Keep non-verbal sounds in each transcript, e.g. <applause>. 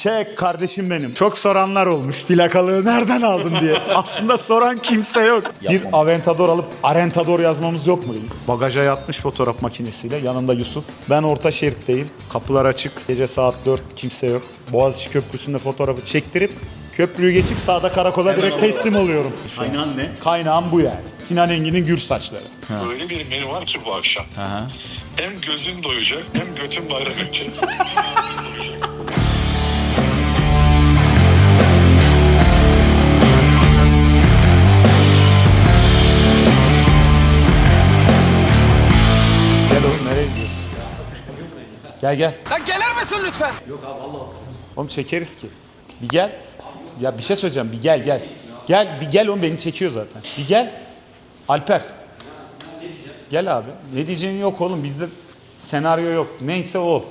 Çek kardeşim benim. Çok soranlar olmuş plakalığı nereden aldın diye. <laughs> Aslında soran kimse yok. Bir Yapmam. Aventador alıp Arentador yazmamız yok mu reis? Bagaja yatmış fotoğraf makinesiyle. Yanında Yusuf. Ben orta şeritteyim. Kapılar açık. Gece saat 4 kimse yok. Boğaziçi Köprüsü'nde fotoğrafı çektirip köprüyü geçip sağda karakola direkt teslim oluyorum. Kaynağın ne? Kaynağım bu yani. Sinan Engin'in gür saçları. Öyle bir menü var ki bu akşam. Hem gözün doyacak hem götün bayram edecek. <laughs> Gel gel. Ya gelir misin lütfen? Oğlum çekeriz ki. Bir gel. Ya bir şey söyleyeceğim. Bir gel gel. Gel bir gel oğlum beni çekiyor zaten. Bir gel. Alper. Gel abi. Ne diyeceğin yok oğlum. Bizde senaryo yok. Neyse o.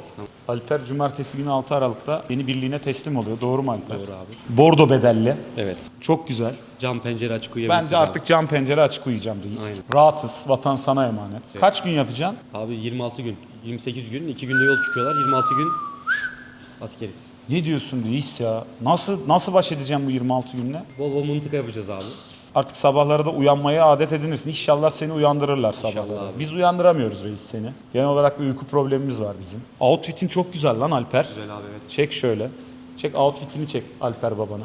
Alper cumartesi günü 6 Aralık'ta yeni birliğine teslim oluyor. Doğru mu Alper? Doğru abi. Bordo bedelli. Evet. Çok güzel. Cam pencere açık uyuyabilirsiniz. Bence artık cam pencere açık uyuyacağım reis. Aynen. Rahatız. Vatan sana emanet. Kaç gün yapacaksın? Abi. abi 26 gün, 28 gün, 2 günde yol çıkıyorlar. 26 gün askeriz. Ne diyorsun reis ya? Nasıl nasıl baş edeceğim bu 26 günle? Bol bol mıntıka yapacağız abi. Artık sabahları da uyanmaya adet edinirsin. İnşallah seni uyandırırlar sabahları. abi. Biz uyandıramıyoruz reis seni. Genel olarak bir uyku problemimiz var bizim. Outfit'in çok güzel lan Alper. Güzel abi evet. Çek şöyle. Çek outfit'ini çek Alper babana.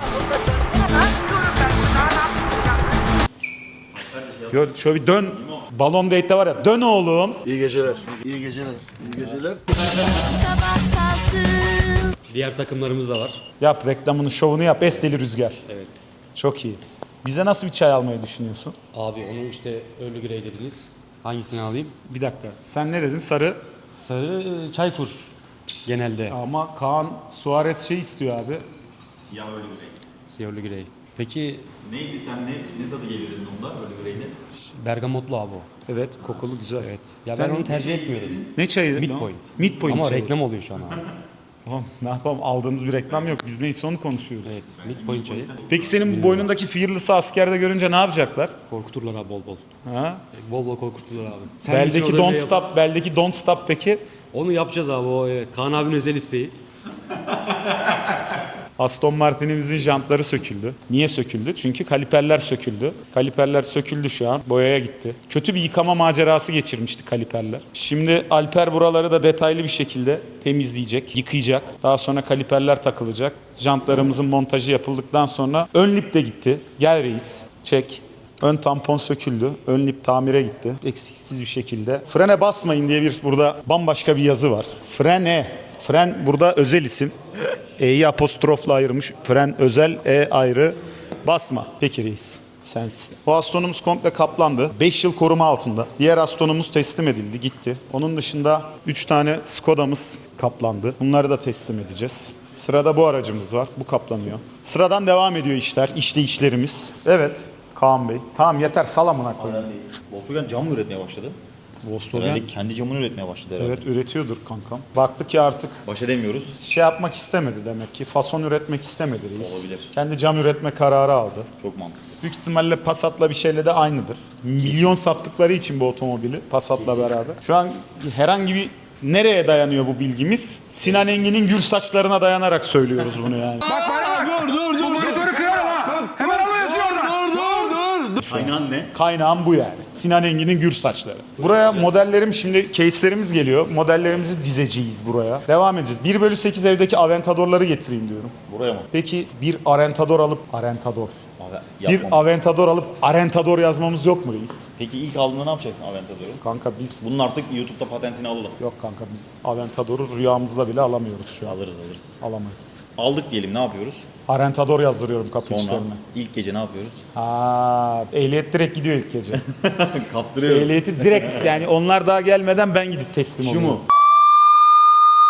Gör, şöyle bir dön. Balon date'de var ya. Dön oğlum. İyi geceler. İyi geceler. İyi geceler. Sabah kalktım Diğer takımlarımız da var. Yap reklamını, şovunu yap. Esteli Rüzgar. Evet. Çok iyi. Bize nasıl bir çay almayı düşünüyorsun? Abi onu işte Early Grey dediniz. Hangisini alayım? Bir dakika. Sen ne dedin? Sarı. Sarı e, çaykur genelde. Ama Kaan Suarez şey istiyor abi. Siyah bir renk. Siyah Early Grey. Peki Neydi sen ne, ne tadı geliyor dedin onda bir renkte? Bergamotlu abi o. Evet kokulu güzel. Evet. Ya Sen ben onu tercih etmiyorum. Ne çayı? Midpoint. Midpoint Ama çayı. reklam oluyor şu an abi. <laughs> Oğlum, ne yapalım aldığımız bir reklam yok. Biz neyse onu konuşuyoruz. Evet. Midpoint çayı. Peki senin bu boynundaki Fearless'ı askerde görünce ne yapacaklar? Korkuturlar abi bol bol. Ha? Bol bol korkuturlar abi. Sen misin beldeki o don't dövmeyi yap- stop, beldeki don't stop peki? Onu yapacağız abi o evet. Kaan abinin özel isteği. <laughs> Aston Martin'imizin jantları söküldü. Niye söküldü? Çünkü kaliperler söküldü. Kaliperler söküldü şu an. Boyaya gitti. Kötü bir yıkama macerası geçirmişti kaliperler. Şimdi Alper buraları da detaylı bir şekilde temizleyecek, yıkayacak. Daha sonra kaliperler takılacak. Jantlarımızın montajı yapıldıktan sonra ön lip de gitti. Gel reis, çek. Ön tampon söküldü. Ön lip tamire gitti. Eksiksiz bir şekilde. Frene basmayın diye bir burada bambaşka bir yazı var. Frene. Fren burada özel isim. E'yi apostrofla ayırmış. Fren özel, E ayrı. Basma. Peki reis. Sensin. Bu astonumuz komple kaplandı. 5 yıl koruma altında. Diğer astonumuz teslim edildi, gitti. Onun dışında 3 tane Skoda'mız kaplandı. Bunları da teslim edeceğiz. Sırada bu aracımız var. Bu kaplanıyor. Sıradan devam ediyor işler, işleyişlerimiz. Evet. Kaan Bey. Tamam yeter salamına koyun. Volkswagen cam mı üretmeye başladı? Volkswagen Herhalde kendi camını üretmeye başladı herhalde. evet üretiyordur kankam. Baktık ki artık Baş edemiyoruz. şey yapmak istemedi demek ki. Fason üretmek istemedi reis. Olabilir. Kendi cam üretme kararı aldı. Çok mantıklı. Büyük ihtimalle Passat'la bir şeyle de aynıdır. Milyon sattıkları için bu otomobili Passat'la beraber. Şu an herhangi bir nereye dayanıyor bu bilgimiz? Sinan Engin'in gür saçlarına dayanarak söylüyoruz bunu yani. Bak bana bak. Dur dur dur. Monitörü kırarım ha. Hemen alıyorsun oradan. Dur dur. Kaynağın ne? Kaynağım bu yani. Sinan Engin'in gür saçları. Buraya modellerim şimdi case'lerimiz geliyor. Modellerimizi dizeceğiz buraya. Devam edeceğiz. 1 bölü 8 evdeki Aventador'ları getireyim diyorum. Buraya mı? Peki bir Arentador alıp Arentador. Bir. Aventador alıp Arentador yazmamız yok mu reis? Peki ilk aldığında ne yapacaksın Aventador'u? Kanka biz Bunun artık YouTube'da patentini alalım. Yok kanka biz Aventador'u rüyamızda bile alamıyoruz şu an. Alırız alırız. Alamayız. Aldık diyelim ne yapıyoruz? Arentador yazdırıyorum kapı Sonra üstlerine. ilk gece ne yapıyoruz? Ha, ehliyet direkt gidiyor ilk gece. <laughs> Kaptırıyoruz. Ehliyeti direkt yani onlar daha gelmeden ben gidip teslim Şu oluyorum. mu?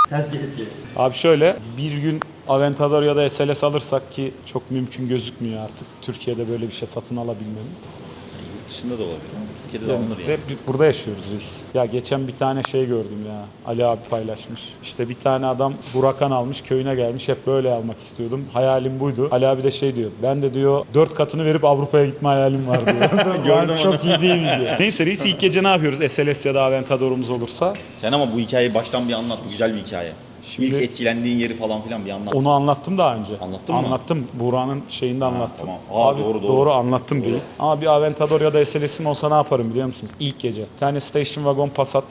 Ters kelepçe. Abi şöyle bir gün Aventador ya da SLS alırsak ki çok mümkün gözükmüyor artık. Türkiye'de böyle bir şey satın alabilmemiz. Yurt dışında da olabilir Türkiye'de de alınır yani. biz burada yaşıyoruz biz. Ya geçen bir tane şey gördüm ya. Ali abi paylaşmış. İşte bir tane adam Burakan almış köyüne gelmiş. Hep böyle almak istiyordum. Hayalim buydu. Ali abi de şey diyor. Ben de diyor dört katını verip Avrupa'ya gitme hayalim var diyor. <laughs> Gördüm Çok iyi değil mi diyor. Neyse reis ilk gece ne yapıyoruz? SLS ya da Aventador'umuz olursa. Sen ama bu hikayeyi baştan bir anlat. Bu güzel bir hikaye. Şimdi İlk etkilendiğin yeri falan filan bir anlat. onu anlattım daha önce. Anlattın mı? Anlattım. Buğra'nın şeyinde anlattım. tamam. Aa, Abi, doğru, doğru. anlattım reis. Ama bir Aventador ya da SLS'im olsa ne yaparım biliyor musunuz? İlk gece. Bir tane station wagon Passat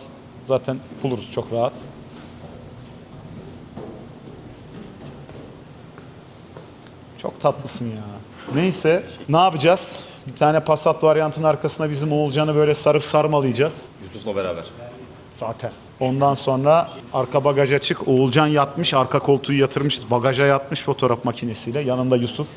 zaten buluruz çok rahat. Çok tatlısın ya. Neyse ne yapacağız? Bir tane Passat varyantın arkasına bizim Oğulcan'ı böyle sarıp sarmalayacağız. Yusuf'la beraber. Zaten. Ondan sonra arka bagaj açık. Oğulcan yatmış. Arka koltuğu yatırmışız. Bagaja yatmış fotoğraf makinesiyle. Yanında Yusuf.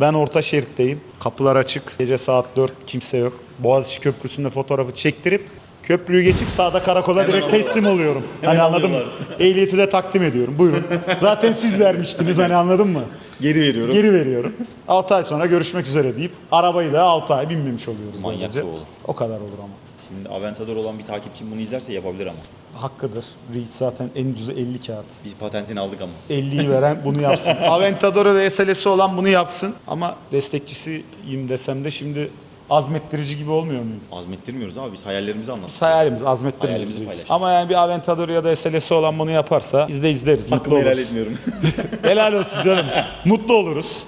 Ben orta şeritteyim. Kapılar açık. Gece saat 4 kimse yok. Boğaziçi Köprüsü'nde fotoğrafı çektirip köprüyü geçip sağda karakola direkt teslim oluyorum. Hani anladın mı? Ehliyeti de takdim ediyorum. Buyurun. Zaten siz vermiştiniz hani anladın mı? Geri veriyorum. Geri veriyorum. 6 ay sonra görüşmek üzere deyip arabayı da 6 ay binmemiş oluyoruz. Manyak böylece. şey olur. O kadar olur ama. Şimdi Aventador olan bir takipçim bunu izlerse yapabilir ama. Hakkıdır. Reis zaten en ucuzu 50 kağıt. Biz patentini aldık ama. 50'yi veren bunu yapsın. <laughs> Aventador'u ve SLS'i olan bunu yapsın. Ama destekçisiyim desem de şimdi azmettirici gibi olmuyor muyum? Azmettirmiyoruz abi biz hayallerimizi anlattık. Biz hayalimiz azmettirmiyoruz Hayalimizi paylaştık. Ama yani bir Aventador ya da SLS'i olan bunu yaparsa biz de izleriz. Mutlu Hakkımı helal oluruz. etmiyorum. <laughs> Helal olsun canım. Mutlu oluruz.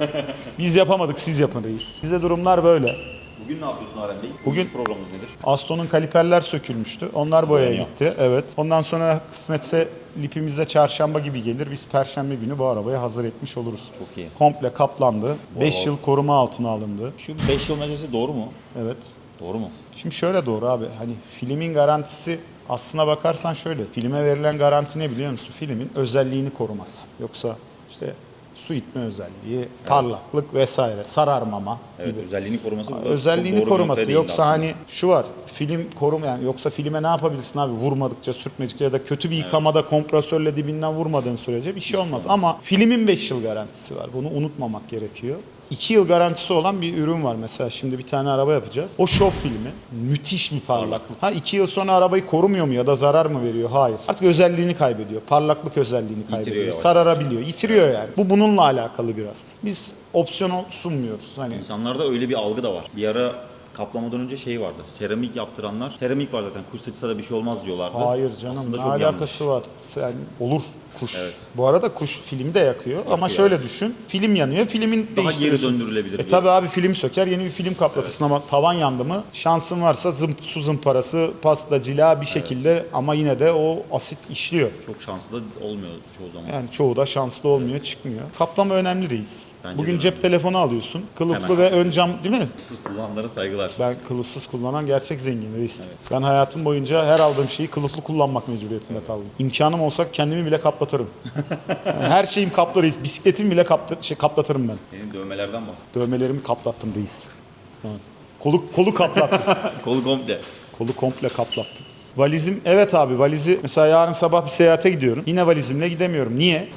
Biz yapamadık siz yapın reis. Bize durumlar böyle. Bugün ne yapıyorsun Aren Bey? Bugün- programımız nedir? Aston'un kaliperler sökülmüştü. Onlar boyaya gitti. Evet. Ondan sonra kısmetse lipimizde çarşamba gibi gelir. Biz perşembe günü bu arabayı hazır etmiş oluruz. Çok iyi. Komple kaplandı. 5 yıl koruma altına alındı. Şu 5 yıl meselesi doğru mu? Evet. Doğru mu? Şimdi şöyle doğru abi. Hani filmin garantisi aslına bakarsan şöyle. Filme verilen garanti ne biliyor musun? Filmin özelliğini korumaz. Yoksa işte su itme özelliği, parlaklık vesaire, sararmama Evet gibi. özelliğini koruması. çok özelliğini doğru bir koruması. noktaya Yoksa hani şu var. Film koruma yani yoksa filme ne yapabilirsin abi? Vurmadıkça, sürtmedikçe ya da kötü bir yıkamada kompresörle dibinden vurmadığın sürece bir şey olmaz. Ama filmin 5 yıl garantisi var. Bunu unutmamak gerekiyor. 2 yıl garantisi olan bir ürün var mesela şimdi bir tane araba yapacağız. O show filmi müthiş bir parlaklık. Ha 2 yıl sonra arabayı korumuyor mu ya da zarar mı veriyor? Hayır. Artık özelliğini kaybediyor. Parlaklık özelliğini kaybediyor. yavaş Sararabiliyor. Yitiriyor yani. Bu bununla alakalı biraz. Biz opsiyon sunmuyoruz. Hani İnsanlarda öyle bir algı da var. Bir ara kaplamadan önce şey vardı. Seramik yaptıranlar. Seramik var zaten. Kuş sıçsa da bir şey olmaz diyorlardı. Hayır canım Aslında ne çok alakası yanlış. var? Sen olur kuş. Bu arada kuş filmi de yakıyor ama şöyle düşün. Film yanıyor. Filmin Daha değiştiriyorsun. geri döndürülebilir E bir- tabi abi film söker yeni bir film kaplatırsın ama tavan yandı mı şansın varsa zımp, su zımparası, pasta, cila bir şekilde ama yine de o asit işliyor. Çok şanslı da olmuyor çoğu zaman. Yani çoğu da şanslı olmuyor, çıkmıyor. Kaplama önemli reis. Bence Bugün de cep telefonu alıyorsun. Kılıflı Hemen. ve ön cam değil mi? Siz kullananlara saygılar. Ben kılıfsız kullanan gerçek zengin reis. Ben hayatım boyunca her aldığım şeyi kılıflı kullanmak mecburiyetinde kaldım. İmkanım olsa kendimi bile kaplatırım. Yani her şeyim kaplı reis. Bisikletimi bile kaptı, şey, kaplatırım ben. Senin dövmelerden bahset. Dövmelerimi kaplattım reis. Ha. Kolu, kolu kaplattım. <laughs> Kolu komple. Kolu komple kaplattım. Valizim evet abi valizi mesela yarın sabah bir seyahate gidiyorum. Yine valizimle gidemiyorum. Niye?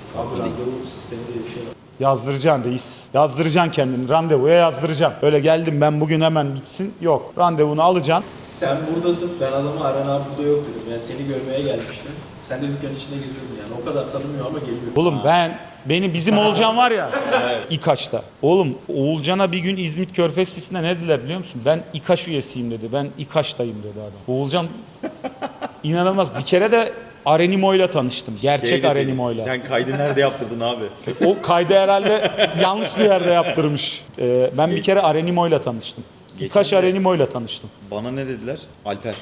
Yazdıracaksın reis. Yazdıracaksın kendini. Randevuya yazdıracaksın. Öyle geldim ben bugün hemen gitsin. Yok. Randevunu alacaksın. Sen buradasın, ben adamı Aran abi burada yok dedim. Ben seni görmeye gelmiştim. Sen de dükkanın içinde geziyordun yani. O kadar tanımıyor ama geliyor. Oğlum ben beni bizim <laughs> Oğulcan var ya İKAŞ'ta. Oğlum Oğulcan'a bir gün İzmit Körfez pistinde ne dediler biliyor musun? Ben İKAŞ üyesiyim dedi. Ben İKAŞ'tayım dedi adam. Oğulcan <laughs> inanılmaz. Bir kere de Arenimo'yla tanıştım. Gerçek Şey deseydin, Arenimo'yla. Sen kaydı nerede yaptırdın abi? <laughs> O kaydı herhalde yanlış bir yerde yaptırmış. Ee, ben bir kere Arenimo'yla tanıştım. Geçen İKAŞ de- Arenimo'yla tanıştım. Bana ne dediler? Alper.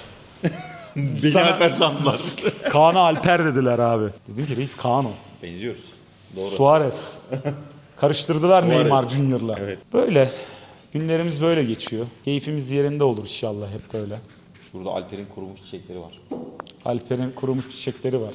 <laughs> Beni Sana- Alper sandılar. <laughs> Kaan'a Alper dediler abi. Dedim ki reis Kaan o. Benziyoruz. Doğru. Suarez. Karıştırdılar Suarez. Neymar Junior'la. Evet. Böyle. Günlerimiz böyle geçiyor. Keyfimiz yerinde olur inşallah hep böyle. Şurada Alper'in kurumuş çiçekleri var. Alper'in kurumuş çiçekleri var.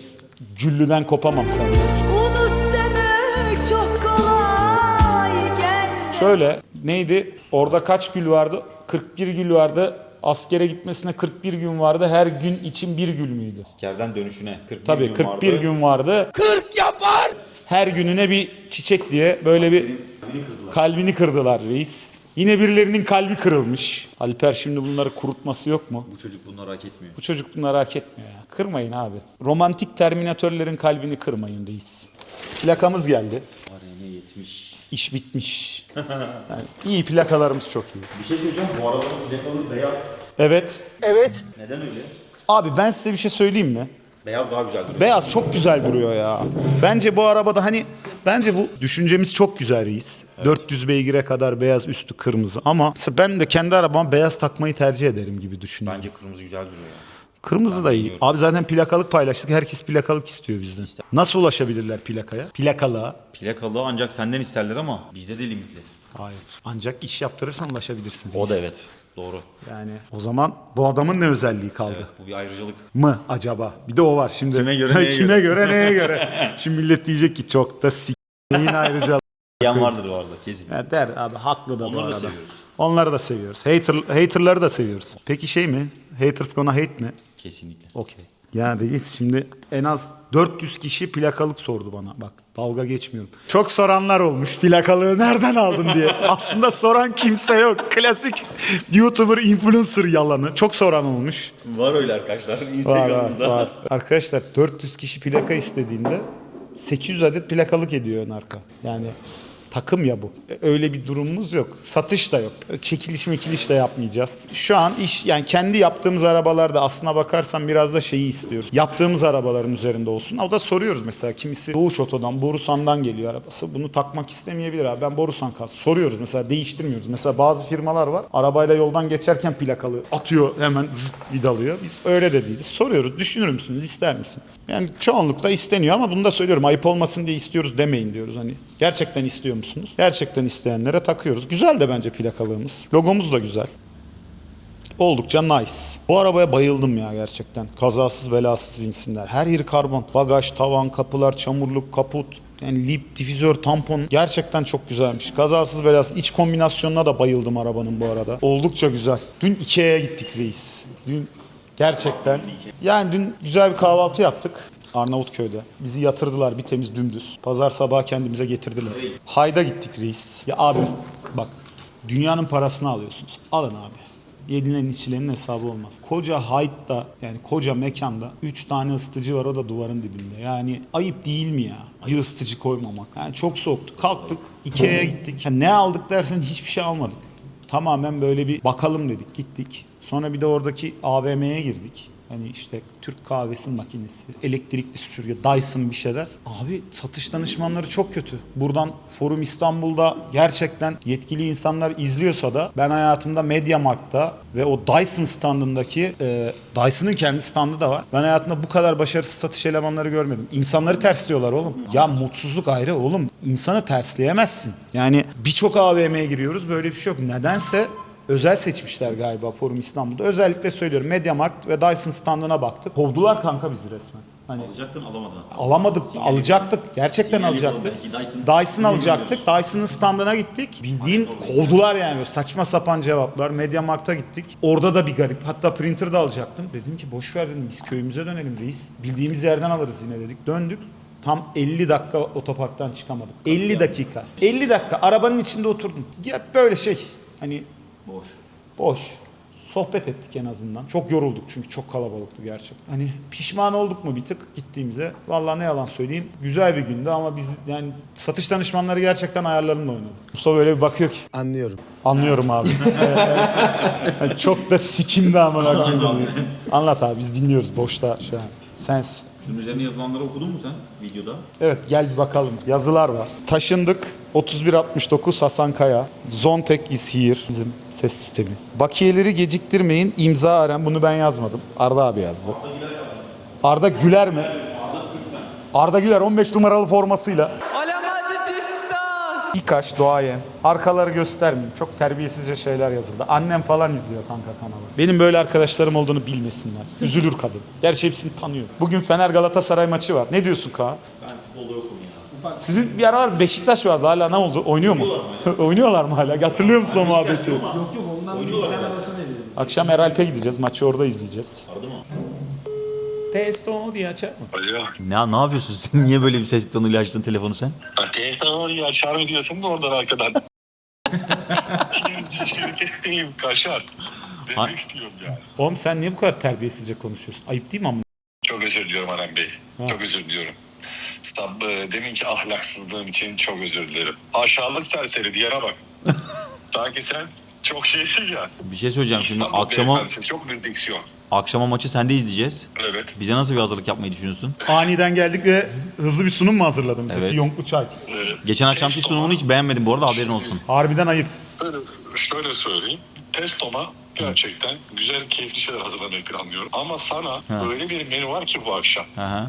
Güllüden kopamam senden. Unut demek çok kolay gel Şöyle neydi? Orada kaç gül vardı? 41 gül vardı. Askere gitmesine 41 gün vardı. Her gün için bir gül müydü? Kerden dönüşüne 41 Tabii gün 41 vardı. gün vardı. 40 yapar. Her gününe bir çiçek diye böyle bir kalbini kırdılar reis. Yine birilerinin kalbi kırılmış. Alper şimdi bunları kurutması yok mu? Bu çocuk bunları hak etmiyor. Bu çocuk bunları hak etmiyor ya. Kırmayın abi. Romantik terminatörlerin kalbini kırmayın reis. Plakamız geldi. Arene 70. İş bitmiş. <laughs> Yani iyi plakalarımız çok iyi. Bir şey söyleyeceğim. Bu arabanın plakalı beyaz. Evet. Neden öyle? Abi ben size bir şey söyleyeyim mi? Beyaz daha güzel duruyor. Beyaz çok güzel duruyor ya. Bence bu arabada hani bence bu düşüncemiz çok güzel reis. 400 beygire kadar beyaz üstü kırmızı ama mesela ben de kendi arabama beyaz takmayı tercih ederim gibi düşünüyorum. Bence kırmızı güzel duruyor ya. Kırmızı da iyi. Abi zaten plakalık paylaştık. Herkes plakalık istiyor bizden. Nasıl ulaşabilirler plakaya? Plakalığa. Plakalı ancak senden isterler ama bizde de limitli. Hayır. Ancak iş yaptırırsan ulaşabilirsin. O da evet. Doğru. Yani o zaman bu adamın ne özelliği kaldı? Evet, bu bir ayrıcalık. Mı acaba? Bir de o var şimdi. Kime göre, neye <laughs> Kime göre? göre neye göre? <laughs> Şimdi millet diyecek ki çok da s*** neyin ayrıcalığı. <laughs> Yan vardır bu arada kesin. Ya der abi haklı da bu Onları da arada. seviyoruz. Onları da seviyoruz. Hater, haterları da seviyoruz. Peki şey mi? Haters gonna hate mi? Kesinlikle. Okey. Yani reis şimdi en az 400 kişi plakalık sordu bana. Bak dalga geçmiyorum. Çok soranlar olmuş plakalığı nereden aldın diye. <laughs> Aslında soran kimse yok. Klasik YouTuber influencer yalanı. Çok soran olmuş. Var öyle arkadaşlar Var var Instagram'ımızda. var. Arkadaşlar 400 kişi plaka istediğinde 800 adet plakalık ediyor ön arka. Yani takım ya bu. Öyle bir durumumuz yok. Satış da yok. Çekiliş mekiliş de yapmayacağız. Şu an iş yani kendi yaptığımız arabalarda aslına bakarsan biraz da şeyi istiyoruz. Yaptığımız arabaların üzerinde olsun. O da soruyoruz mesela kimisi Doğuş Oto'dan, Borusan'dan geliyor arabası. Bunu takmak istemeyebilir abi. Ben Borusan kas. Soruyoruz mesela değiştirmiyoruz. Mesela bazı firmalar var. Arabayla yoldan geçerken plakalı atıyor hemen zıt vidalıyor. Biz öyle de değiliz. Soruyoruz. Düşünür müsünüz? ister misiniz? Yani çoğunlukla isteniyor ama bunu da söylüyorum. Ayıp olmasın diye istiyoruz demeyin diyoruz. Hani gerçekten istiyor musunuz? Gerçekten isteyenlere takıyoruz. Güzel de bence plakalığımız. Logomuz da güzel. Oldukça nice. Bu arabaya bayıldım ya gerçekten. Kazasız belasız binsinler. Her yeri karbon. Bagaj, tavan, kapılar, çamurluk, kaput. Yani lip, difüzör, tampon gerçekten çok güzelmiş. Kazasız belasız. İç kombinasyonuna da bayıldım arabanın bu arada. Oldukça güzel. Dün Ikea'ya gittik reis. Dün gerçekten. Yani dün güzel bir kahvaltı yaptık. Arnavutköy'de. Bizi yatırdılar bir temiz dümdüz. Pazar sabahı kendimize getirdiler. Hayda gittik reis. Ya abi bak dünyanın parasını alıyorsunuz. Alın abi. Yedilen içilenin hesabı olmaz. Koca Hyde'da yani koca mekanda 3 tane ısıtıcı var o da duvarın dibinde. Yani ayıp değil mi ya? Bir ısıtıcı koymamak. Yani çok soğuktu. Kalktık Ikea'ya gittik. Ya ne aldık dersen hiçbir şey almadık. Tamamen böyle bir bakalım dedik gittik. Sonra bir de oradaki AVM'ye girdik. Hani işte Türk kahvesi makinesi, elektrikli süpürge, Dyson bir şeyler. Abi satış danışmanları çok kötü. Buradan Forum İstanbul'da gerçekten yetkili insanlar izliyorsa da ben hayatımda Mediamarkt'ta ve o Dyson standındaki e, Dyson'ın kendi standı da var. Ben hayatımda bu kadar başarısız satış elemanları görmedim. İnsanları tersliyorlar oğlum. Ya mutsuzluk ayrı oğlum. İnsanı tersleyemezsin. Yani birçok AVM'ye giriyoruz böyle bir şey yok. Nedense özel seçmişler galiba Forum İstanbul'da. Özellikle söylüyorum Mediamarkt ve Dyson standına baktık. Kovdular kanka bizi resmen. Hani Alacaktın alamadın. alamadık, alacaktık. Gerçekten Sinyal alacaktık. belki, Dyson- Dyson alacaktık. Dyson'ın standına gittik. Bildiğin kovdular yani. Böyle Saçma sapan cevaplar. Mediamarkt'a gittik. Orada da bir garip. Hatta printer da alacaktım. Dedim ki boş ver dedim. Biz köyümüze dönelim reis. Bildiğimiz yerden alırız yine dedik. Döndük. Tam 50 dakika otoparktan çıkamadık. 50 dakika. 50 dakika arabanın içinde oturdum. Ya böyle şey hani Boş. boş. Sohbet ettik en azından. Çok yorulduk çünkü çok kalabalıktı gerçekten. Hani pişman olduk mu bir tık gittiğimize? Vallahi ne yalan söyleyeyim. Güzel bir gündü ama biz yani satış danışmanları gerçekten ayarlarında oynadı. Mustafa öyle bir bakıyor ki. Anlıyorum. Anlıyorum abi. <laughs> Yani çok da sikimdi amına koyayım. Anlat abi biz dinliyoruz boşta şu an. Sensin. Şunun üzerine yazılanları okudun mu sen videoda? Evet gel bir bakalım. Yazılar var. Taşındık. 3169 Hasan Kaya. Zontek is here. Bizim ses sistemi. Bakiyeleri geciktirmeyin. İmza Aren. Bunu ben yazmadım. Arda abi yazdı. Arda Güler mi? Arda Güler 15 numaralı formasıyla. İkaş, Doğayen. Arkaları göstermeyeyim. Çok terbiyesizce şeyler yazıldı. Annem falan izliyor kanka kanalı. Benim böyle arkadaşlarım olduğunu bilmesinler. Üzülür kadın. Gerçi hepsini tanıyor. Bugün Fener Galatasaray maçı var. Ne diyorsun Kaan? Ben. Sizin bir aralar Beşiktaş vardı hala ne oldu? Oynuyor mu? Oynuyorlar mı <laughs> hala? Hatırlıyor musun o muhabbeti? Yok yok ondan bir tane arasana dedim. Akşam Eralp'e gideceğiz. Maçı orada izleyeceğiz. Aradı mı? Testo diye açar mı? Alo. Ne, ne yapıyorsun sen? Niye böyle bir ses tonuyla açtın telefonu sen? Ha, Telefonu ya çağır diyorsun da oradan arkadan. <laughs> Şirketteyim Kaşar. Ha- diyorum ya. Oğlum sen niye bu kadar terbiyesizce konuşuyorsun? Ayıp değil mi ama? Çok özür diliyorum Aram Bey. Çok özür diliyorum. Stab, e, deminki ahlaksızlığım için çok özür dilerim. Aşağılık serseri diyene bak. <laughs> Sanki sen çok şeysin ya. Bir şey söyleyeceğim şimdi İstanbul akşama çok bir diksiyon. Akşama maçı sen de izleyeceğiz. Evet. Bize nasıl bir hazırlık yapmayı düşünüyorsun? Aniden geldik ve hızlı bir sunum mu hazırladın bize? Evet. Fiyonklu çay. Geçen akşamki sunumunu hiç beğenmedim bu arada haberin olsun. Harbiden ayıp. Şöyle, şöyle söyleyeyim. Testoma gerçekten güzel, keyifli şeyler hazırlamayı planlıyorum. Ama sana öyle bir menü var ki bu akşam. Hı.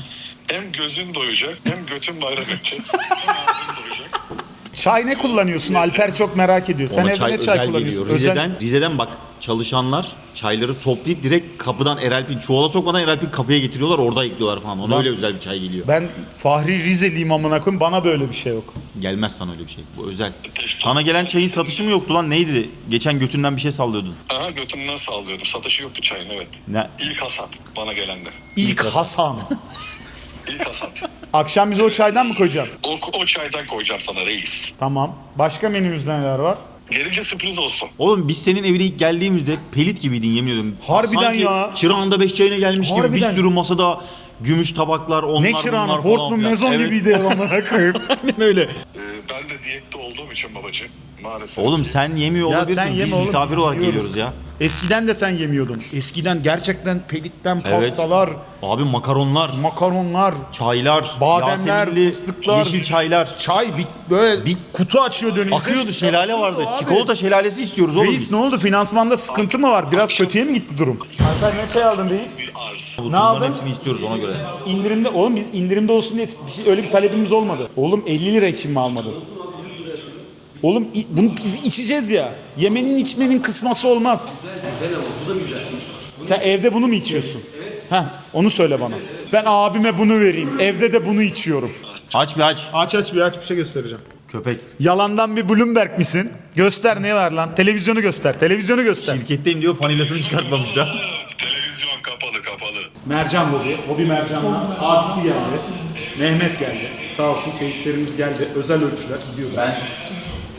Hem gözün doyacak, hem götün bayram edecek, hem ağzın doyacak. Çay ne kullanıyorsun? Alper çok merak ediyor. Sen Ona evde çay ne çay özel kullanıyorsun? geliyor. Rize'den, Rize'den bak çalışanlar çayları toplayıp direkt kapıdan Eralp'in çuvala sokmadan Eralp'in kapıya getiriyorlar orada ekliyorlar falan. Ona öyle özel bir çay geliyor. Ben Fahri Rizeliyim amına koyayım. Bana böyle bir şey yok. Gelmez sana öyle bir şey. Bu özel. Sana gelen çayın satışı mı yoktu lan neydi? Geçen götünden bir şey sallıyordun. Aha götümden sallıyordum. Satışı yoktu çayın evet. Ne? İlk hasat bana gelende. İlk Hasan. <laughs> İlk hasat. Akşam bize o çaydan mı koyacaksın? O, o çaydan koyacağım sana reis. Tamam. Başka menümüzde neler var? Gelince sürpriz olsun. Oğlum biz senin evine ilk geldiğimizde pelit gibiydin yemin ediyorum. Harbiden Sanki ya. Çırağında beş çayına gelmiş gibi Harbiden. bir sürü masada gümüş tabaklar onlar Ne çırağını? bunlar Ford falan mu filan. Mezon Evet. gibiydi <laughs> amına koyayım. Aynen öyle. Ee, ben de diyette olduğum için babacığım maalesef. Oğlum sen yemiyor Ya olabilirsin. sen yeme Biz oğlum, misafir olarak yiyoruz. geliyoruz ya. Eskiden de sen yemiyordun. Eskiden gerçekten pelitten Evet. pastalar, Abi makaronlar, makaronlar, çaylar, bademler, Yaseminli, fıstıklar, yeşil çaylar. çay bir böyle bir kutu açıyordu önümüze. Akıyordu şelale vardı. Abi. Çikolata şelalesi istiyoruz oğlum Reis biz. ne oldu? Finansmanda sıkıntı mı var? Biraz kötüye mi gitti durum? Alper ne çay aldın reis? Bu Ne aldın? hepsini istiyoruz ona göre. İndirimde oğlum biz indirimde olsun diye bir şey, öyle bir talebimiz olmadı. Oğlum 50 lira için mi almadın? Oğlum bunu biz içeceğiz ya. Yemenin içmenin kısması olmaz. Güzel ama bu da güzel. Sen evde bunu mu içiyorsun? Heh, onu söyle bana. Ben abime bunu vereyim. Evde de bunu içiyorum. Aç bir aç. Aç aç bir aç bir şey göstereceğim. Köpek. Yalandan bir Bloomberg misin? Göster ne var lan? Televizyonu göster. Televizyonu göster. Şirketteyim diyor fanilasını çıkartmamış da. Televizyon kapalı kapalı. Mercan Hobi. Hobi Mercan'la abisi geldi. Mehmet geldi. Sağ olsun keyiflerimiz geldi. Özel ölçüler gidiyoruz. Ben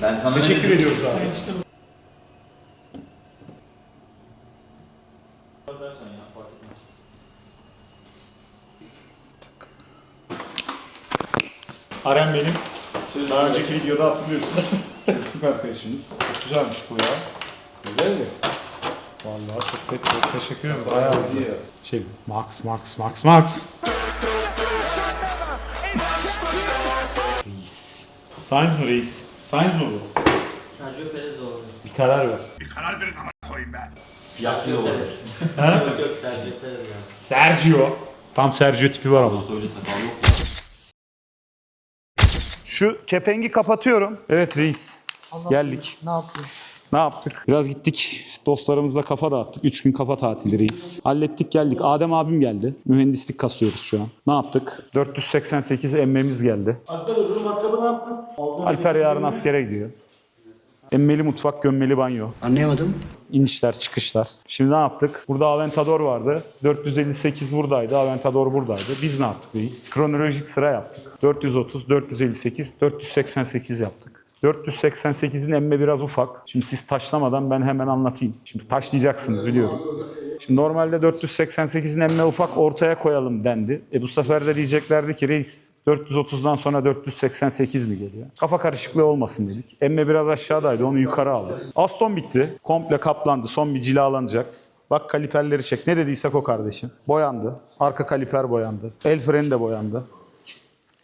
ben sana Teşekkür ediyoruz abi. Aren benim. Daha önceki videoda hatırlıyorsun. <laughs> Çocukluk arkadaşımız. Çok güzelmiş bu ya. Güzel mi? Vallahi çok, te- çok teşekkür ederiz. Bayağı güzel. Şey, Max, Max, Max, Max. Reis. Sainz mı reis? Sainz mı bu? Sergio Perez de olabilir. Bir karar ver. Yaslı olur. <laughs> Yok yok Sergio Perez ya. Sergio. Tam Sergio tipi var ama. Öyle sakal yok. Şu kepengi kapatıyorum. Evet reis. Geldik. Ne yaptın? Ne yaptık? Biraz gittik. Dostlarımızla kafa dağıttık. Üç gün kafa tatili reis. Hallettik geldik. Adem abim geldi. Mühendislik kasıyoruz şu an. Ne yaptık? 488 emmemiz geldi. Alper yarın askere gidiyor. Emmeli mutfak, gömmeli banyo. Anlayamadım. İnişler, çıkışlar. Şimdi ne yaptık? Burada Aventador vardı. 458 buradaydı, Aventador buradaydı. Biz ne yaptık biz? Kronolojik sıra yaptık. 430, 458, 488 yaptık. 488'in emme biraz ufak. Şimdi siz taşlamadan ben hemen anlatayım. Şimdi taşlayacaksınız biliyorum. Şimdi normalde 488'in emme ufak ortaya koyalım dendi. E bu sefer de diyeceklerdi ki reis 430'dan sonra 488 mi geliyor? Kafa karışıklığı olmasın dedik. Emme biraz aşağıdaydı onu yukarı aldı. Aston bitti. Komple kaplandı. Son bir cilalanacak. Bak kaliperleri çek. Ne dediysek o kardeşim. Boyandı. Arka kaliper boyandı. El freni de boyandı.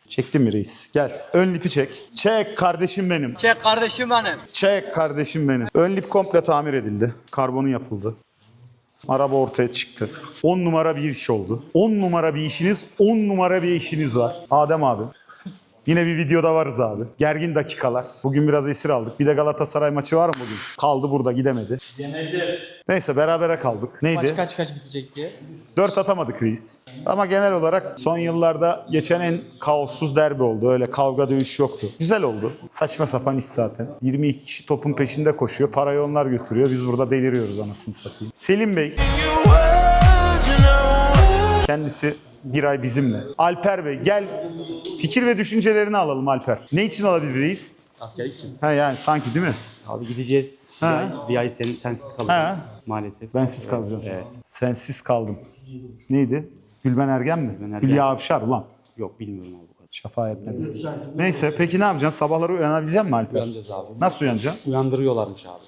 Çektin mi reis? Gel. Ön lipi çek. Çek kardeşim benim. Çek kardeşim benim. Çek kardeşim benim. Ön lip komple tamir edildi. Karbonu yapıldı. Araba ortaya çıktı. 10 numara bir iş oldu. 10 numara bir işiniz, 10 numara bir işiniz var. Adem abi. Yine bir videoda varız abi. Gergin dakikalar. Bugün biraz esir aldık. Bir de Galatasaray maçı var mı bugün? Kaldı burada gidemedi. Yeneceğiz. Neyse berabere kaldık. Neydi? Maç kaç kaç bitecek diye. 4 atamadık reis. Ama genel olarak son yıllarda geçen en kaossuz derbi oldu. Öyle kavga dövüş yoktu. Güzel oldu. Saçma sapan iş zaten. 22 kişi topun peşinde koşuyor. Parayı onlar götürüyor. Biz burada deliriyoruz anasını satayım. Selim Bey. Kendisi bir ay bizimle. Alper Bey gel fikir ve düşüncelerini alalım Alper. Ne için olabilir reis? Askerlik için. Ha yani sanki değil mi? Abi gideceğiz. Bir Ha. ay, bir ay sen, sensiz kalacağız. Maalesef. Bensiz kalacağım. Evet. Sensiz kaldım. Neydi? Gülben Ergen mi? Gülben Ergen. Hülya Avşar ulan. Yok bilmiyorum abi bu kadar. Şafa etmedi. Neyse peki ne yapacaksın? Sabahları uyanabilecek misin Alper? Uyanacağız abi. Nasıl uyanacaksın? Uyandırıyorlarmış abi.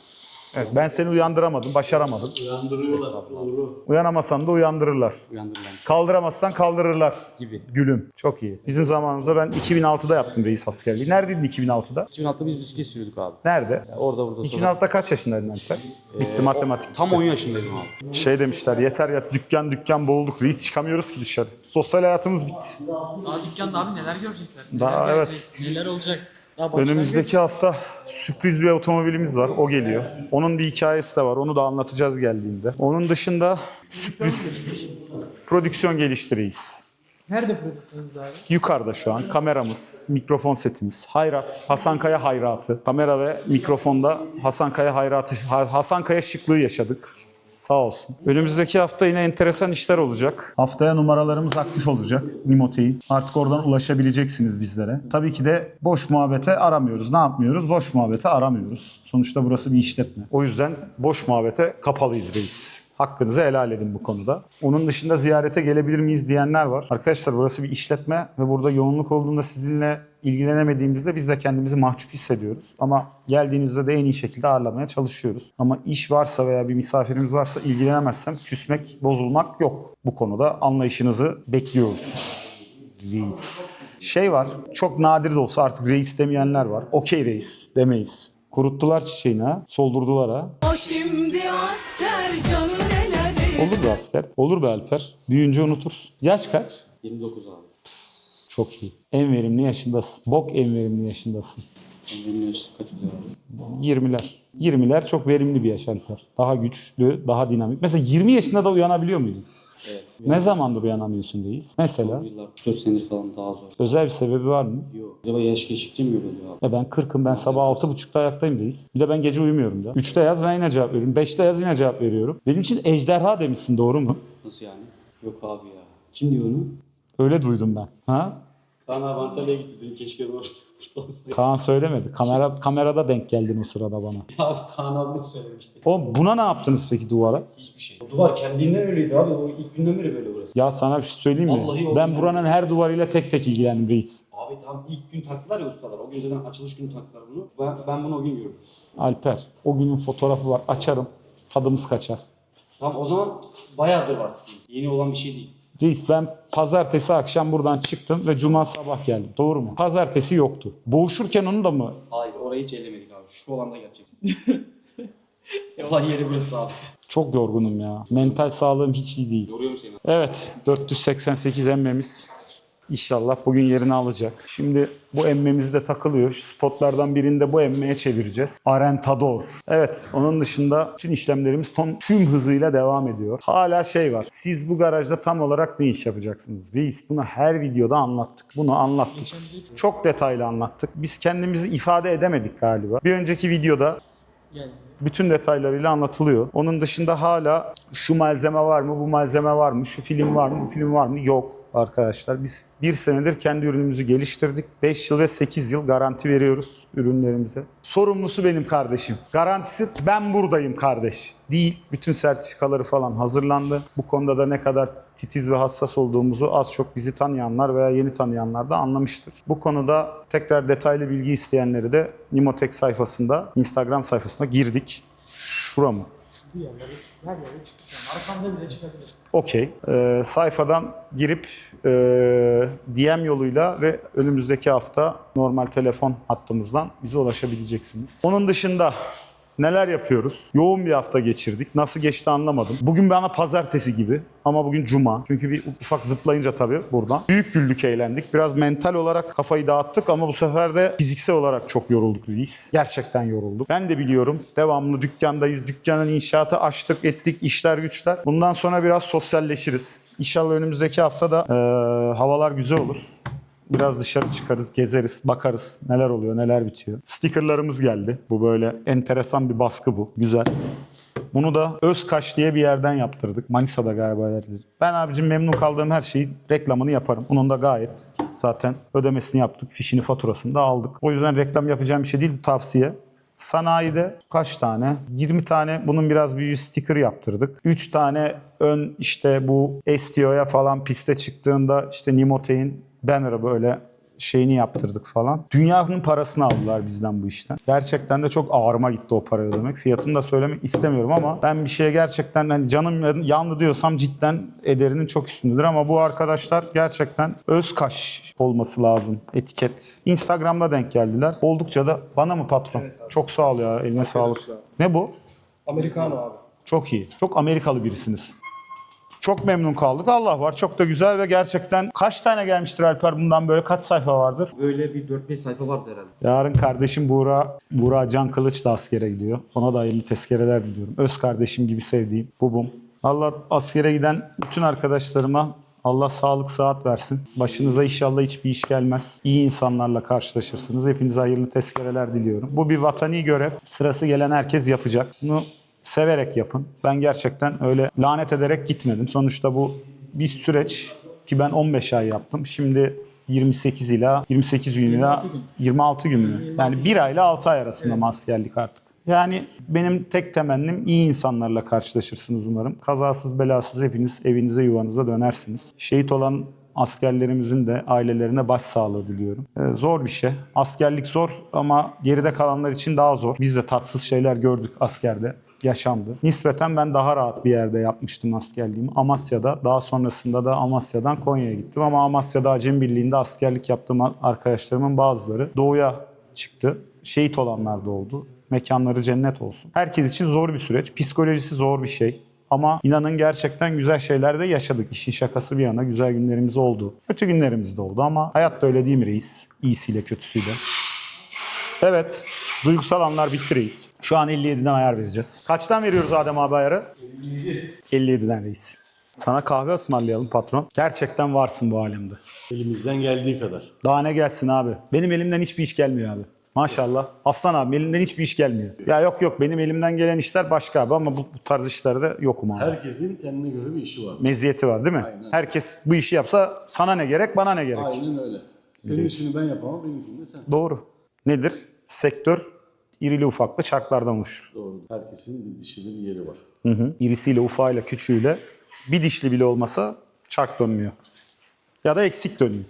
Evet, ben seni uyandıramadım, başaramadım. Uyandırıyorlar. Doğru. Uyanamasan da uyandırırlar. Uyandırılan Kaldıramazsan kaldırırlar. gibi. Gülüm. Çok iyi. Bizim zamanımızda ben 2006'da yaptım reis askerliği. Neredeydin 2006'da? 2006'da biz bisiklet sürüyorduk abi. Nerede? Orada burada sonra. 2006'da kaç yaşındaydın Alper? Bitti matematik. Tam 10 yaşındaydım abi. Şey demişler yeter ya dükkan dükkan boğulduk reis çıkamıyoruz ki dışarı. Sosyal hayatımız bitti. Daha dükkanda abi neler görecekler? Neler Daha, gelecek, Neler olacak? Önümüzdeki hafta sürpriz bir otomobilimiz var. O geliyor. Onun bir hikayesi de var. Onu da anlatacağız geldiğinde. Onun dışında sürpriz prodüksiyon geliştireyiz. Nerede prodüksiyonumuz abi? Yukarıda şu an kameramız, mikrofon setimiz, hayrat, Hasan Kaya hayratı. Kamera ve mikrofonda Hasan Kaya hayratı, Ha- Hasan Kaya şıklığı yaşadık. Sağ olsun. Önümüzdeki hafta yine enteresan işler olacak. Haftaya numaralarımız aktif olacak. Nimotein. Artık oradan ulaşabileceksiniz bizlere. Tabii ki de boş muhabbete aramıyoruz. Ne yapmıyoruz? Boş muhabbete aramıyoruz. Sonuçta burası bir işletme. O yüzden boş muhabbete kapalıyız reis. Hakkınızı helal edin bu konuda. Onun dışında ziyarete gelebilir miyiz diyenler var. Arkadaşlar burası bir işletme ve burada yoğunluk olduğunda sizinle ilgilenemediğimizde biz de kendimizi mahcup hissediyoruz. Ama geldiğinizde de en iyi şekilde ağırlamaya çalışıyoruz. Ama iş varsa veya bir misafirimiz varsa ilgilenemezsem küsmek, bozulmak yok. Bu konuda anlayışınızı bekliyoruz. Reis. Şey var, çok nadir de olsa artık reis demeyenler var. Okey reis demeyiz. Kuruttular çiçeğini ha, soldurdular ha. O şimdi asker canı neler Olur be asker. Olur be Alper. Büyüyünce unutursun. Yaş kaç? 29 abi. Çok iyi. En verimli yaşındasın. Bok en verimli yaşındasın. Benim yaş kaç oluyor abi? 20'ler. 20'ler çok verimli bir yaş Alper. Daha güçlü, daha dinamik. Mesela 20 yaşında da uyanabiliyor muydun? Evet. Ne zamandır uyanamıyorsun reis? Mesela Yıllar 4 senedir falan daha zor. özel bir sebebi var mı? Yok. Acaba yaş geçtikçe mi böyle oluyor abi? Ya ben 40'ım ben sabah 6.30'da ayaktayım reis. Bir de ben gece uyumuyorum da. 3'te yaz ben yine cevap veriyorum. 5'te yaz yine cevap veriyorum. Benim için ejderha demişsin doğru mu? Nasıl yani? Yok abi ya. Kim diyor onu? Öyle duydum ben. Ha? Kaan abi Antalya'ya gitti dedi. Keşke orada <laughs> olsaydı. Kaan söylemedi. Kamera kamerada denk geldin o sırada bana. <laughs> Abi Kaan abi de söylemişti. O buna ne yaptınız peki duvara? Hiçbir şey. O duvar kendinden öyleydi abi. O ilk günden beri böyle burası. Ya sana bir şey söyleyeyim mi? Vallahi o ben buranın her duvarıyla tek tek ilgilendim reis. Abi tam ilk gün taktılar ya ustalar. O gün zaten açılış günü taktılar bunu. Ben, ben bunu o gün gördüm. Alper, o günün fotoğrafı var. Açarım. Tadımız kaçar. Tamam o zaman bayağıdır var. Yeni olan bir şey değil. Reis ben pazartesi akşam buradan çıktım ve cuma sabah geldim. Doğru mu? Pazartesi yoktu. Boğuşurken onu da mı? Hayır orayı hiç ellemedik abi. Şu olan da gerçek. <laughs> Olay yeri burası abi. Çok yorgunum ya. Mental sağlığım hiç iyi değil. Yoruyor mu seni? Evet 488 emmemiz inşallah bugün yerini alacak. Şimdi bu emmemiz de takılıyor. Şu spotlardan birinde bu emmeye çevireceğiz. Arentador. Evet onun dışında bütün işlemlerimiz ton, tüm hızıyla devam ediyor. Hala şey var. Siz bu garajda tam olarak ne iş yapacaksınız? Reis bunu her videoda anlattık. Bunu anlattık. Çok detaylı anlattık. Biz kendimizi ifade edemedik galiba. Bir önceki videoda bütün detaylarıyla anlatılıyor. Onun dışında hala şu malzeme var mı, bu malzeme var mı, şu film var mı, bu film var mı? Yok arkadaşlar. Biz bir senedir kendi ürünümüzü geliştirdik. 5 yıl ve 8 yıl garanti veriyoruz ürünlerimize. Sorumlusu benim kardeşim. Garantisi ben buradayım kardeş. Değil. Bütün sertifikaları falan hazırlandı. Bu konuda da ne kadar titiz ve hassas olduğumuzu az çok bizi tanıyanlar veya yeni tanıyanlar da anlamıştır. Bu konuda tekrar detaylı bilgi isteyenleri de Nimotek sayfasında, Instagram sayfasına girdik. Şura mı? Her yere çıktı. Arkamda bile çıkabilir. Okey. Ee, sayfadan girip e, DM yoluyla ve önümüzdeki hafta normal telefon hattımızdan bize ulaşabileceksiniz. Onun dışında neler yapıyoruz? Yoğun bir hafta geçirdik. Nasıl geçti anlamadım. Bugün bana pazartesi gibi ama bugün cuma. Çünkü bir ufak zıplayınca tabii buradan. Büyük güldük eğlendik. Biraz mental olarak kafayı dağıttık ama bu sefer de fiziksel olarak çok yorulduk reis. Gerçekten yorulduk. Ben de biliyorum. Devamlı dükkandayız. Dükkanın inşaatı açtık ettik işler güçler. Bundan sonra biraz sosyalleşiriz. İnşallah önümüzdeki hafta da eee, havalar güzel olur. Biraz dışarı çıkarız, gezeriz, bakarız neler oluyor, neler bitiyor. Stickerlarımız geldi. Bu böyle enteresan bir baskı bu. Güzel. Bunu da Özkaş diye bir yerden yaptırdık. Manisa'da galiba yerleri. Ben abicim memnun kaldığım her şeyin reklamını yaparım. Bunun da gayet zaten ödemesini yaptık. Fişini, faturasını da aldık. O yüzden reklam yapacağım bir şey değil bu tavsiye. Sanayide kaç tane? 20 tane bunun biraz büyüğü sticker yaptırdık. 3 tane ön işte bu STO'ya falan piste çıktığında işte Nimote'in banner'ı böyle şeyini yaptırdık falan. Dünyanın parasını aldılar bizden bu işten. Gerçekten de çok ağrıma gitti o para ödemek. Fiyatını da söylemek istemiyorum ama ben bir şeye gerçekten hani canım yandı diyorsam cidden ederinin çok üstündedir ama bu arkadaşlar gerçekten Özkaş olması lazım etiket. Instagram'da denk geldiler. Oldukça da bana mı patron? Çok sağ ol ya eline sağlık. Ne bu? Americano abi. Çok iyi. Çok Amerikalı birisiniz. Çok memnun kaldık. Allah var. Çok da güzel ve gerçekten kaç tane gelmiştir Alper bundan böyle kaç sayfa vardır? Böyle bir 4-5 sayfa vardı herhalde. Yarın kardeşim Buğra, Buğra Can Kılıç da askere gidiyor. Ona da hayırlı tezkereler diliyorum. Öz kardeşim gibi sevdiğim bubum. Allah askere giden bütün arkadaşlarıma Allah sağlık saat versin. Başınıza inşallah hiçbir iş gelmez. İyi insanlarla karşılaşırsınız. Hepinize hayırlı tezkereler diliyorum. Bu bir vatani görev. Sırası gelen herkes yapacak. Bunu severek yapın. Ben gerçekten öyle lanet ederek gitmedim. Sonuçta bu bir süreç ki ben 15 ay yaptım. Şimdi 28 ila 28 gün ila 26 gün mü? Yani bir ayla 6 ay arasında mı askerlik artık? Yani benim tek temennim iyi insanlarla karşılaşırsınız umarım. Kazasız belasız hepiniz evinize yuvanıza dönersiniz. Şehit olan askerlerimizin de ailelerine başsağlığı diliyorum. Ee, zor bir şey. Askerlik zor ama geride kalanlar için daha zor. Biz de tatsız şeyler gördük askerde yaşandı. Nispeten ben daha rahat bir yerde yapmıştım askerliğimi. Amasya'da. Daha sonrasında da Amasya'dan Konya'ya gittim. Ama Amasya'da Acem Birliği'nde askerlik yaptığım arkadaşlarımın bazıları doğuya çıktı. Şehit olanlar da oldu. Mekanları cennet olsun. Herkes için zor bir süreç. Psikolojisi zor bir şey. Ama inanın gerçekten güzel şeyler de yaşadık. İşin şakası bir yana güzel günlerimiz oldu. Kötü günlerimiz de oldu ama hayat da öyle değil mi reis? İyisiyle kötüsüyle. Evet. Duygusal anlar bitti reis. Şu an 57'den ayar vereceğiz. Kaçtan veriyoruz Adem abi ayarı? 57. 57'den reis. Sana kahve ısmarlayalım patron. Gerçekten varsın bu alemde. Elimizden geldiği kadar. Daha ne gelsin abi? Benim elimden hiçbir iş gelmiyor abi. Maşallah. Aslan abi elimden hiçbir iş gelmiyor. Ya yok yok benim elimden gelen işler başka abi ama bu, bu tarz işlerde yokum abi. Herkesin kendine göre bir işi var. Meziyeti var değil mi? Aynen. Herkes bu işi yapsa sana ne gerek bana ne gerek? Aynen öyle. Senin işini ben yapamam, benimkini de sen. Doğru. Nedir? Sektör irili ufaklı çarklardan oluşur. Doğru. Herkesin bir dişinde bir yeri var. Hı hı. İrisiyle, ufağıyla, küçüğüyle bir dişli bile olmasa çark dönmüyor. Ya da eksik dönüyor.